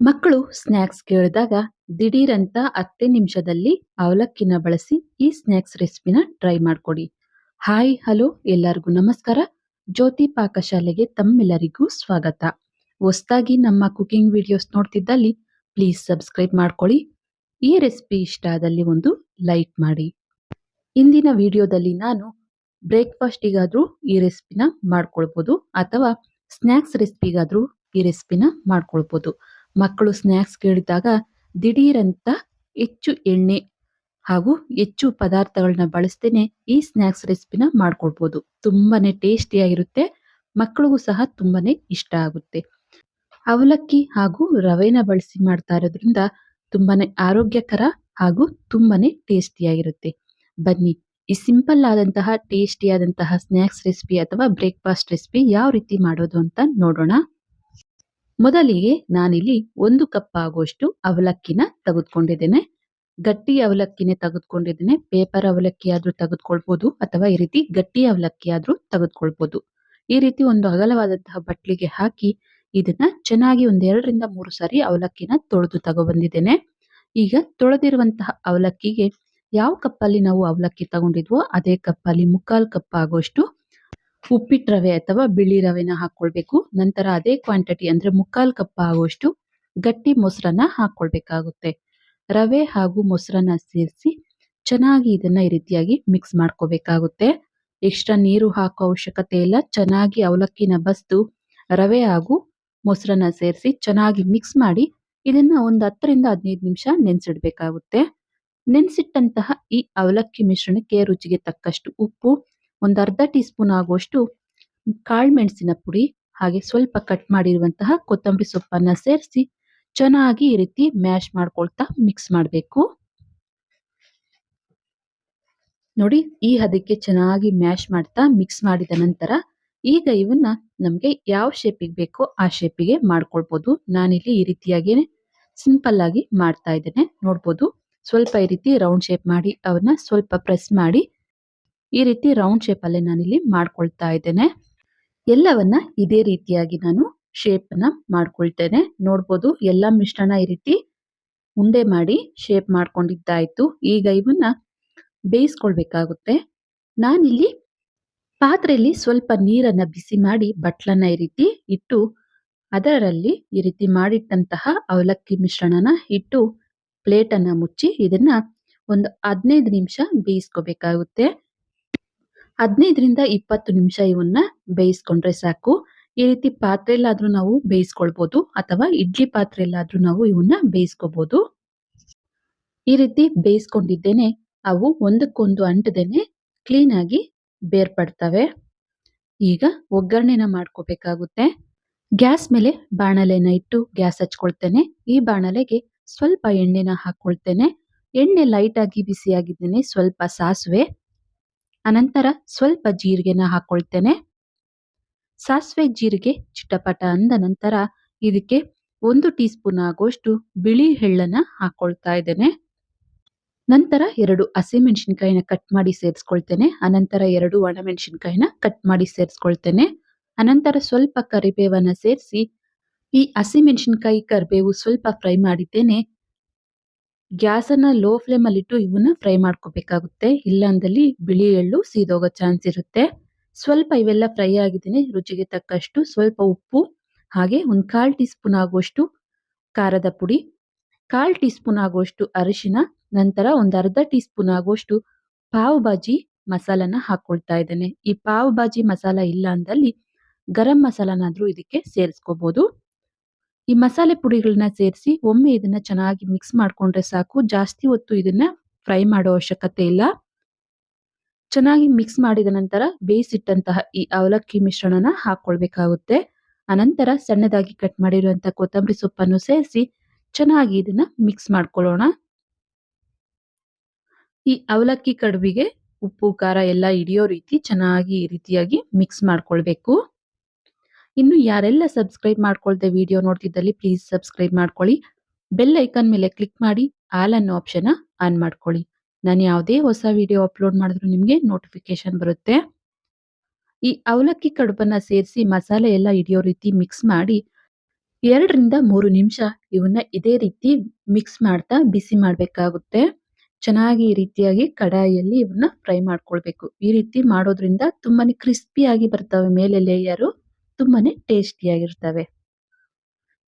ಮಕ್ಕಳು ಸ್ನ್ಯಾಕ್ಸ್ ಕೇಳಿದಾಗ ದಿಢೀರಂತ ಹತ್ತೇ ನಿಮಿಷದಲ್ಲಿ ಅವಲಕ್ಕಿನ ಬಳಸಿ ಈ ಸ್ನ್ಯಾಕ್ಸ್ ರೆಸಿಪಿನ ಟ್ರೈ ಮಾಡ್ಕೊಡಿ. ಹಾಯ್, ಹಲೋ, ಎಲ್ಲರಿಗೂ ನಮಸ್ಕಾರ. ಜ್ಯೋತಿ ಪಾಕಶಾಲೆಗೆ ತಮ್ಮೆಲ್ಲರಿಗೂ ಸ್ವಾಗತ. ಹೊಸ್ತಾಗಿ ನಮ್ಮ ಕುಕಿಂಗ್ ವಿಡಿಯೋಸ್ ನೋಡ್ತಿದ್ದಲ್ಲಿ ಪ್ಲೀಸ್ ಸಬ್ಸ್ಕ್ರೈಬ್ ಮಾಡ್ಕೊಳ್ಳಿ ಈ ರೆಸಿಪಿ ಇಷ್ಟ ಆದಲ್ಲಿ ಒಂದು ಲೈಕ್ ಮಾಡಿ. ಇಂದಿನ ವಿಡಿಯೋದಲ್ಲಿ ನಾನು ಬ್ರೇಕ್ಫಾಸ್ಟಿಗಾದರೂ ಈ ರೆಸಿಪಿನ ಮಾಡ್ಕೊಳ್ಬೋದು ಅಥವಾ ಸ್ನ್ಯಾಕ್ಸ್ ರೆಸಿಪಿಗಾದರೂ ಈ ರೆಸಿಪಿನ ಮಾಡ್ಕೊಳ್ಬೋದು. ಮಕ್ಕಳು ಸ್ನ್ಯಾಕ್ಸ್ ಕೇಳಿದಾಗ ದಿಢೀರಂತ ಹೆಚ್ಚು ಎಣ್ಣೆ ಹಾಗೂ ಹೆಚ್ಚು ಪದಾರ್ಥಗಳನ್ನ ಬಳಸ್ತೇನೆ ಈ ಸ್ನ್ಯಾಕ್ಸ್ ರೆಸಿಪಿನ ಮಾಡ್ಕೊಳ್ಬೋದು ತುಂಬಾನೇ ಟೇಸ್ಟಿಯಾಗಿರುತ್ತೆ ಮಕ್ಕಳಿಗೂ ಸಹ ತುಂಬಾನೇ ಇಷ್ಟ ಆಗುತ್ತೆ. ಅವಲಕ್ಕಿ ಹಾಗೂ ರವೆನ ಬಳಸಿ ಮಾಡ್ತಾ ಇರೋದ್ರಿಂದ ತುಂಬಾನೇ ಆರೋಗ್ಯಕರ ಹಾಗೂ ತುಂಬಾನೇ ಟೇಸ್ಟಿಯಾಗಿರುತ್ತೆ ಬನ್ನಿ, ಈ ಸಿಂಪಲ್ ಆದಂತಹ ಟೇಸ್ಟಿಯಾದಂತಹ ಸ್ನ್ಯಾಕ್ಸ್ ರೆಸಿಪಿ ಅಥವಾ ಬ್ರೇಕ್ಫಾಸ್ಟ್ ರೆಸಿಪಿ ಯಾವ ರೀತಿ ಮಾಡೋದು ಅಂತ ನೋಡೋಣ. ಮೊದಲಿಗೆ ನಾನಿಲ್ಲಿ ಒಂದು ಕಪ್ ಆಗುವಷ್ಟು ಅವಲಕ್ಕಿನ ತೆಗೆದುಕೊಂಡಿದ್ದೇನೆ. ಗಟ್ಟಿ ಅವಲಕ್ಕಿನೇ ತೆಗೆದುಕೊಂಡಿದ್ದೇನೆ. ಪೇಪರ್ ಅವಲಕ್ಕಿ ಆದ್ರೂ ತೆಗೆದುಕೊಳ್ಬೋದು ಅಥವಾ ಈ ರೀತಿ ಗಟ್ಟಿ ಅವಲಕ್ಕಿ ಆದ್ರೂ ತೆಗೆದುಕೊಳ್ಬೋದು. ಈ ರೀತಿ ಒಂದು ಅಗಲವಾದಂತಹ ಬಟ್ಲಿಗೆ ಹಾಕಿ ಇದನ್ನ ಚೆನ್ನಾಗಿ ಒಂದೆರಡರಿಂದ ಮೂರು ಸಾರಿ ಅವಲಕ್ಕಿನ ತೊಳೆದು ತಗೊಬಂದಿದ್ದೇನೆ. ಈಗ ತೊಳೆದಿರುವಂತಹ ಅವಲಕ್ಕಿಗೆ ಯಾವ ಕಪ್ಪಲ್ಲಿ ನಾವು ಅವಲಕ್ಕಿ ತಗೊಂಡಿದ್ವೋ ಅದೇ ಕಪ್ಪಲ್ಲಿ ಮುಕ್ಕಾಲು ಕಪ್ ಆಗುವಷ್ಟು ಉಪ್ಪಿಟ್ಟು ರವೆ ಅಥವಾ ಬಿಳಿ ರವೆನ ಹಾಕೊಳ್ಬೇಕು. ನಂತರ ಅದೇ ಕ್ವಾಂಟಿಟಿ ಅಂದ್ರೆ ಮುಕ್ಕಾಲು ಕಪ್ ಆಗುವಷ್ಟು ಗಟ್ಟಿ ಮೊಸರನ್ನ ಹಾಕೊಳ್ಬೇಕಾಗುತ್ತೆ. ರವೆ ಹಾಗೂ ಮೊಸರನ್ನ ಸೇರಿಸಿ ಚೆನ್ನಾಗಿ ಇದನ್ನ ಈ ರೀತಿಯಾಗಿ ಮಿಕ್ಸ್ ಮಾಡ್ಕೋಬೇಕಾಗುತ್ತೆ. ಎಕ್ಸ್ಟ್ರಾ ನೀರು ಹಾಕೋ ಅವಶ್ಯಕತೆ ಇಲ್ಲ. ಚೆನ್ನಾಗಿ ಅವಲಕ್ಕಿನ ಬಸ್ದು ರವೆ ಹಾಗೂ ಮೊಸರನ್ನ ಸೇರಿಸಿ ಚೆನ್ನಾಗಿ ಮಿಕ್ಸ್ ಮಾಡಿ ಇದನ್ನ ಒಂದು ಹತ್ತರಿಂದ ಹದಿನೈದು ನಿಮಿಷ ನೆನೆಸಿಡ್ಬೇಕಾಗುತ್ತೆ. ನೆನೆಸಿಟ್ಟಂತಹ ಈ ಅವಲಕ್ಕಿ ಮಿಶ್ರಣಕ್ಕೆ ರುಚಿಗೆ ತಕ್ಕಷ್ಟು ಉಪ್ಪು ಒಂದು ಅರ್ಧ ಟೀ ಸ್ಪೂನ್ ಆಗುವಷ್ಟು ಕಾಳುಮೆಣಸಿನ ಪುಡಿ, ಹಾಗೆ ಸ್ವಲ್ಪ ಕಟ್ ಮಾಡಿರುವಂತಹ ಕೊತ್ತಂಬರಿ ಸೊಪ್ಪನ್ನ ಸೇರಿಸಿ ಚೆನ್ನಾಗಿ ಈ ರೀತಿ ಮ್ಯಾಶ್ ಮಾಡ್ಕೊಳ್ತಾ ಮಿಕ್ಸ್ ಮಾಡಬೇಕು. ನೋಡಿ, ಈ ಹದಕ್ಕೆ ಚೆನ್ನಾಗಿ ಮ್ಯಾಶ್ ಮಾಡ್ತಾ ಮಿಕ್ಸ್ ಮಾಡಿದ ನಂತರ ಈಗ ಇವನ್ನ ನಮಗೆ ಯಾವ ಶೇಪಿಗೆ ಬೇಕೋ ಆ ಶೇಪಿಗೆ ಮಾಡ್ಕೊಳ್ಬೋದು. ನಾನಿಲ್ಲಿ ಈ ರೀತಿಯಾಗಿ ಸಿಂಪಲ್ ಆಗಿ ಮಾಡ್ತಾ ಇದ್ದೇನೆ. ನೋಡ್ಬೋದು, ಸ್ವಲ್ಪ ಈ ರೀತಿ ರೌಂಡ್ ಶೇಪ್ ಮಾಡಿ, ಅವನ್ನ ಸ್ವಲ್ಪ ಪ್ರೆಸ್ ಮಾಡಿ ಈ ರೀತಿ ರೌಂಡ್ ಶೇಪ್ ನಾನು ನಾನಿಲ್ಲಿ ಮಾಡ್ಕೊಳ್ತಾ ಇದ್ದೇನೆ. ಎಲ್ಲವನ್ನ ಇದೇ ರೀತಿಯಾಗಿ ನಾನು ಶೇಪ್ನ ಮಾಡ್ಕೊಳ್ತೇನೆ. ನೋಡ್ಬೋದು ಎಲ್ಲ ಮಿಶ್ರಣ ಈ ರೀತಿ ಉಂಡೆ ಮಾಡಿ ಶೇಪ್ ಮಾಡ್ಕೊಂಡಿದ್ದಾಯ್ತು. ಈಗ ಇವನ್ನ ಬೇಯಿಸ್ಕೊಳ್ಬೇಕಾಗುತ್ತೆ. ನಾನಿಲ್ಲಿ ಪಾತ್ರೆಯಲ್ಲಿ ಸ್ವಲ್ಪ ನೀರನ್ನ ಬಿಸಿ ಮಾಡಿ ಬಟ್ಲನ್ನ ಈ ರೀತಿ ಇಟ್ಟು ಅದರಲ್ಲಿ ಈ ರೀತಿ ಮಾಡಿಟ್ಟಂತಹ ಅವಲಕ್ಕಿ ಮಿಶ್ರಣನ ಇಟ್ಟು ಪ್ಲೇಟ್ ಅನ್ನ ಮುಚ್ಚಿ ಇದನ್ನ ಒಂದು ಹದಿನೈದು ನಿಮಿಷ ಬೇಯಿಸ್ಕೋಬೇಕಾಗುತ್ತೆ. ಹದಿನೈದರಿಂದ ಇಪ್ಪತ್ತು ನಿಮಿಷ ಇವನ್ನ ಬೇಯಿಸ್ಕೊಂಡ್ರೆ ಸಾಕು. ಈ ರೀತಿ ಪಾತ್ರೆಯಲ್ಲಾದ್ರೂ ನಾವು ಬೇಯಿಸ್ಕೊಳ್ಬೋದು ಅಥವಾ ಇಡ್ಲಿ ಪಾತ್ರೆಯಲ್ಲಾದ್ರೂ ನಾವು ಇವನ್ನ ಬೇಯಿಸ್ಕೋಬಹುದು ಈ ರೀತಿ ಬೇಯಿಸ್ಕೊಂಡಿದ್ದೇನೆ. ಅವು ಒಂದಕ್ಕೊಂದು ಅಂಟದೇನೆ ಕ್ಲೀನ್ ಆಗಿ ಬೇರ್ಪಡ್ತವೆ. ಈಗ ಒಗ್ಗರಣೆನ ಮಾಡ್ಕೋಬೇಕಾಗುತ್ತೆ. ಗ್ಯಾಸ್ ಮೇಲೆ ಬಾಣಲೆನ ಇಟ್ಟು ಗ್ಯಾಸ್ ಹಚ್ಕೊಳ್ತೇನೆ. ಈ ಬಾಣಲೆಗೆ ಸ್ವಲ್ಪ ಎಣ್ಣೆನ ಹಾಕೊಳ್ತೇನೆ. ಎಣ್ಣೆ ಲೈಟ್ ಆಗಿ ಬಿಸಿಯಾಗಿದ್ದೇನೆ ಸ್ವಲ್ಪ ಸಾಸಿವೆ. ಅನಂತರ ಸ್ವಲ್ಪ ಜೀರಿಗೆನ ಹಾಕೊಳ್ತೇನೆ. ಸಾಸಿವೆ ಜೀರಿಗೆ ಚಿಟಪಟ ಅಂದ ನಂತರ ಇದಕ್ಕೆ ಒಂದು ಟೀ ಸ್ಪೂನ್ ಆಗುವಷ್ಟು ಬಿಳಿ ಎಳ್ಳನ್ನ ಹಾಕೊಳ್ತಾ ಇದ್ದೇನೆ. ನಂತರ ಎರಡು ಹಸಿಮೆಣಸಿನಕಾಯಿನ ಕಟ್ ಮಾಡಿ ಸೇರಿಸ್ಕೊಳ್ತೇನೆ. ಅನಂತರ ಎರಡು ಒಣಮೆಣಸಿನಕಾಯಿನ ಕಟ್ ಮಾಡಿ ಸೇರಿಸ್ಕೊಳ್ತೇನೆ. ಅನಂತರ ಸ್ವಲ್ಪ ಕರಿಬೇವನ್ನ ಸೇರಿಸಿ ಈ ಹಸಿಮೆಣಸಿನಕಾಯಿ ಕರಿಬೇವು ಸ್ವಲ್ಪ ಫ್ರೈ ಮಾಡಿದ್ದೇನೆ. ಗ್ಯಾಸನ್ನ ಲೋ ಫ್ಲೇಮ್ ಅಲ್ಲಿ ಇಟ್ಟು ಇವನ್ನ ಫ್ರೈ ಮಾಡ್ಕೋಬೇಕಾಗುತ್ತೆ. ಇಲ್ಲಾಂದಲ್ಲಿ ಬಿಳಿ ಎಳ್ಳು ಸೀದೋಗೋ ಚಾನ್ಸ್ ಇರುತ್ತೆ. ಸ್ವಲ್ಪ ಇವೆಲ್ಲ ಫ್ರೈ ಆಗಿದ್ದೀನಿ, ರುಚಿಗೆ ತಕ್ಕಷ್ಟು ಸ್ವಲ್ಪ ಉಪ್ಪು, ಹಾಗೆ ಒಂದು ಕಾಲು ಟೀ ಸ್ಪೂನ್ ಆಗುವಷ್ಟು ಖಾರದ ಪುಡಿ, ಕಾಲು ಟೀ ಸ್ಪೂನ್ ಆಗುವಷ್ಟು ಅರಿಶಿನ, ನಂತರ ಒಂದು ಅರ್ಧ ಟೀ ಸ್ಪೂನ್ ಆಗುವಷ್ಟು ಪಾವ್ ಬಾಜಿ ಮಸಾಲನ ಹಾಕೊಳ್ತಾ ಇದ್ದೇನೆ. ಈ ಪಾವ್ ಬಾಜಿ ಮಸಾಲ ಇಲ್ಲ ಅಂದಲ್ಲಿ ಗರಂ ಮಸಾಲನಾದರೂ ಇದಕ್ಕೆ ಸೇರಿಸ್ಕೋಬಹುದು ಈ ಮಸಾಲೆ ಪುಡಿಗಳನ್ನ ಸೇರಿಸಿ ಒಮ್ಮೆ ಇದನ್ನ ಚೆನ್ನಾಗಿ ಮಿಕ್ಸ್ ಮಾಡ್ಕೊಂಡ್ರೆ ಸಾಕು. ಜಾಸ್ತಿ ಹೊತ್ತು ಇದನ್ನ ಫ್ರೈ ಮಾಡೋ ಅವಶ್ಯಕತೆ ಇಲ್ಲ. ಚೆನ್ನಾಗಿ ಮಿಕ್ಸ್ ಮಾಡಿದ ನಂತರ ಬೇಯಿಸಿಟ್ಟಂತಹ ಈ ಅವಲಕ್ಕಿ ಮಿಶ್ರಣನ ಹಾಕೊಳ್ಬೇಕಾಗುತ್ತೆ. ಅನಂತರ ಸಣ್ಣದಾಗಿ ಕಟ್ ಮಾಡಿರುವಂತಹ ಕೊತ್ತಂಬರಿ ಸೊಪ್ಪನ್ನು ಸೇರಿಸಿ ಚೆನ್ನಾಗಿ ಇದನ್ನ ಮಿಕ್ಸ್ ಮಾಡ್ಕೊಳ್ಳೋಣ. ಈ ಅವಲಕ್ಕಿ ಕಡುಬಿಗೆ ಉಪ್ಪು, ಖಾರ ಎಲ್ಲ ಹಿಡಿಯೋ ರೀತಿ ಚೆನ್ನಾಗಿ ಈ ರೀತಿಯಾಗಿ ಮಿಕ್ಸ್ ಮಾಡ್ಕೊಳ್ಬೇಕು. ಇನ್ನು ಯಾರೆಲ್ಲ ಸಬ್ಸ್ಕ್ರೈಬ್ ಮಾಡ್ಕೊಳ್ದೆ ವಿಡಿಯೋ ನೋಡ್ತಿದ್ದಲ್ಲಿ ಪ್ಲೀಸ್ ಸಬ್ಸ್ಕ್ರೈಬ್ ಮಾಡ್ಕೊಳ್ಳಿ ಬೆಲ್ ಐಕಾನ್ ಮೇಲೆ ಕ್ಲಿಕ್ ಮಾಡಿ ಆಲ್ ಅನ್ನೋ ಆಪ್ಷನ್ ಆನ್ ಮಾಡ್ಕೊಳ್ಳಿ ನಾನು ಯಾವುದೇ ಹೊಸ ವಿಡಿಯೋ ಅಪ್ಲೋಡ್ ಮಾಡಿದ್ರು ನಿಮಗೆ ನೋಟಿಫಿಕೇಶನ್ ಬರುತ್ತೆ ಈ ಅವಲಕ್ಕಿ ಕಡುಬನ್ನ ಸೇರಿಸಿ ಮಸಾಲೆ ಎಲ್ಲ ಹಿಡಿಯೋ ರೀತಿ ಮಿಕ್ಸ್ ಮಾಡಿ, ಎರಡರಿಂದ ಮೂರು ನಿಮಿಷ ಇವನ್ನ ಇದೇ ರೀತಿ ಮಿಕ್ಸ್ ಮಾಡ್ತಾ ಬಿಸಿ ಮಾಡಬೇಕಾಗುತ್ತೆ. ಚೆನ್ನಾಗಿ ಈ ರೀತಿಯಾಗಿ ಕಡಾಯಿಯಲ್ಲಿ ಇವನ್ನ ಫ್ರೈ ಮಾಡ್ಕೊಳ್ಬೇಕು. ಈ ರೀತಿ ಮಾಡೋದ್ರಿಂದ ತುಂಬಾನೇ ಕ್ರಿಸ್ಪಿಯಾಗಿ ಬರ್ತವೆ ಮೇಲೆ ಲೇಯರು ತುಂಬಾನೇ ಟೇಸ್ಟಿಯಾಗಿರ್ತವೆ.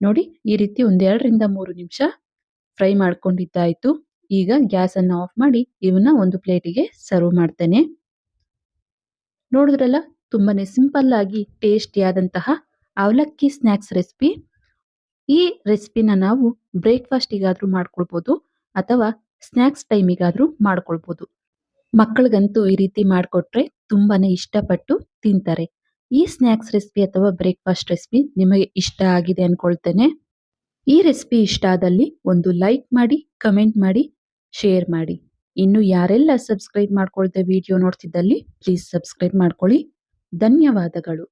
ನೋಡಿ, ಈ ರೀತಿ ಒಂದೆರಡರಿಂದ ಮೂರು ನಿಮಿಷ ಫ್ರೈ ಮಾಡ್ಕೊಂಡಿದ್ದಾಯಿತು ಈಗ ಗ್ಯಾಸ್ ಅನ್ನ ಆಫ್ ಮಾಡಿ ಇವನ್ನ ಒಂದು ಪ್ಲೇಟಿಗೆ ಸರ್ವ್ ಮಾಡ್ತೇನೆ. ನೋಡಿದ್ರಲ್ಲ, ತುಂಬಾನೇ ಸಿಂಪಲ್ ಆಗಿ ಟೇಸ್ಟಿಯಾದಂತಹ ಅವಲಕ್ಕಿ ಸ್ನಾಕ್ಸ್ ರೆಸಿಪಿ. ಈ ರೆಸಿಪಿನ ನಾವು ಬ್ರೇಕ್ಫಾಸ್ಟಿಗಾದರೂ ಮಾಡ್ಕೊಳ್ಬೋದು, ಅಥವಾ ಸ್ನಾಕ್ಸ್ ಟೈಮಿಗಾದರೂ ಮಾಡ್ಕೊಳ್ಬೋದು. ಮಕ್ಕಳಿಗಂತೂ ಈ ರೀತಿ ಮಾಡಿಕೊಟ್ರೆ ತುಂಬಾನೇ ಇಷ್ಟಪಟ್ಟು ತಿಂತಾರೆ. ಈ ಸ್ನಾಕ್ಸ್ ರೆಸಿಪಿ ಅಥವಾ ಬ್ರೇಕ್‌ಫಾಸ್ಟ್ ರೆಸಿಪಿ ನಿಮಗೆ ಇಷ್ಟ ಆಗಿದೆ ಅಂದ್ಕೊಳ್ತೇನೆ ಈ ರೆಸಿಪಿ ಇಷ್ಟ ಆದಲ್ಲಿ ಒಂದು ಲೈಕ್ ಮಾಡಿ, ಕಮೆಂಟ್ ಮಾಡಿ, ಶೇರ್ ಮಾಡಿ. ಇನ್ನು ಯಾರೆಲ್ಲ ಸಬ್ಸ್ಕ್ರೈಬ್ ಮಾಡ್ಕೊಳ್ದೆ ವಿಡಿಯೋ ನೋಡ್ತಿದ್ದಲ್ಲಿ ಪ್ಲೀಸ್ ಸಬ್ಸ್ಕ್ರೈಬ್ ಮಾಡ್ಕೊಳ್ಳಿ. ಧನ್ಯವಾದಗಳು.